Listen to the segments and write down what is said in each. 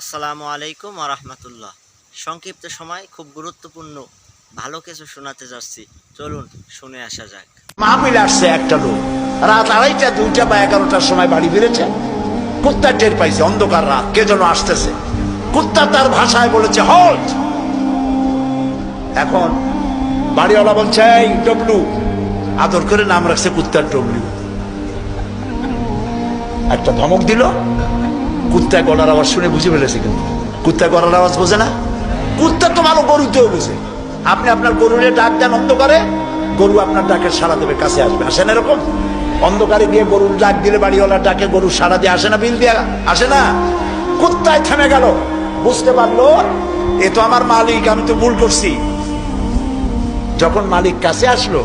আসসালামু আলাইকুম রহমতুল্লাহ। সংক্ষিপ্ত সময়, খুব গুরুত্বপূর্ণ। ভালো কিছু শোনাতে যাচ্ছি। চলুন, শুনে আসা যাক। মাহফিল আসছে একটা লোক রাত আড়াইটা, দুইটা বা এগারোটার সময় বাড়ি ফিরেছে। কুত্তা টের পাইছে, অন্ধকার রাত, কে যেন আসতেছে। কুত্তা তার ভাষায় বলেছে হল্ট এখন বাড়িওয়ালা বলছে, এই ডবলু আদর করে নাম রাখছে কুত্তার ডবলু একটা ধমক দিল। কুত্তা গলার আওয়াজ শুনে বুঝে ফেলেছে কিন্তু। কুত্তা গলার আওয়াজ বোঝে না? কুত্তা তো ভালো গরুতেও বুঝে। আপনি আপনার গরুরে ডাক দেন অন্ধকারে, গরু আপনার ডাকের সাড়া দেবে, কাছে আসবে। আসেন এরকম? অন্ধকারে গিয়ে গরুর ডাক দিলে বাড়িওয়ালার ডাকে গরু সাড়া দিয়ে আসে না, বিল দিয়ে আসে না? কুত্তায় থেমে গেল। বুঝতে পারল, এ তো আমার মালিক, আমি তো ভুল করছি। যখন মালিক কাছে আসলো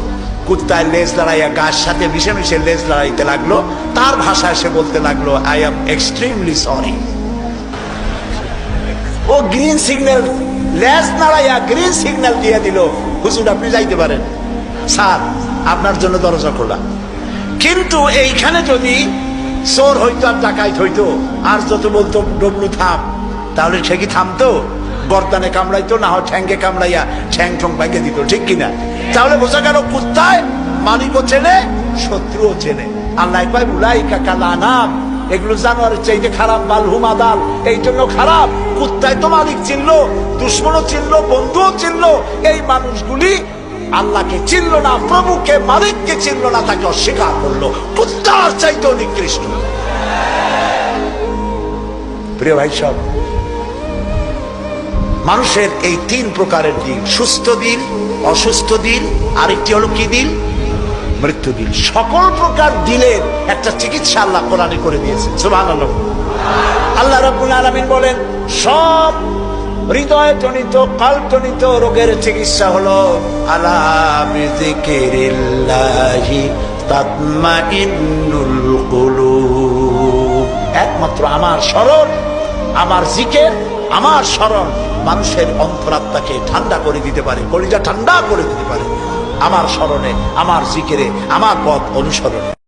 কুত্তায় লেজ লড়াইয়া গাছ সাথে মিশে মিশে লেজ লড়াইতে লাগল। তার ভাষায় সে বলতে লাগল আই এম এক্সট্রিমলি সরি ও গ্রিন সিগন্যাল লেজ নাড়াইয়া গ্রিন সিগন্যাল দিয়ে দিল। হুজুর, আপনি যাইতে পারেন। স্যার, আপনার জন্য দরজা খোলা। কিন্তু এইখানে যদি চোর হইতো আর ডাকাইত হইতো, আর যত বলতো, ডবলু থাম, তাহলে সে কি থামতো? গর্দানে কামড়াইতো, না হয় ঠ্যাঙ্গে কামড়াইয়া ঠ্যাং ঠং পাইকে দিত, ঠিক কিনা? তাহলে বোঝা গেল কুত্তায় মালিকও চেনে, শত্রুও চেনে। আল্লাহ কয় উলাই কাকা নাম এগুলো জানোয়ারের চাইতে খারাপ মালহুম আদাল এই জন্য খারাপ। কুত্তায় তো মালিক চিনলো, দুশ্মনও চিনলো, বন্ধুও চিনলো। এই মানুষগুলি আল্লাহকে চিনলো না, প্রভুকে, মালিককে চিনলো না, তাকে অস্বীকার করল। কুত্তার চাইতে নিকৃষ্ট। প্রিয় ভাই সব মানুষের এই তিন প্রকারের দিন, সুস্থ দিন, অসুস্থ দিন, আরেকটি হলো কি দিন? মৃত্যু দিন। সকল প্রকার দিলের একটা চিকিৎসা আল্লাহ কোরআনে করে দিয়েছেন। সুবহান আল্লাহ রাব্বুল আলামিন বলেন, সব হৃদয় জনিত কাল্পনিত রোগের চিকিৎসা হলো, আলা বিযিকিরিল্লাহি তাতমাইন্নুল কুলুব। একমাত্র আমার স্মরণ, আমার জিকের আমার স্মরণ মানুষের অন্তরাত্মাকে ঠান্ডা করে দিতে পারে কলিটা ঠান্ডা করে দিতে পারে। আমার স্মরণে, আমার জিকেরে, আমার পথ অনুসরণে।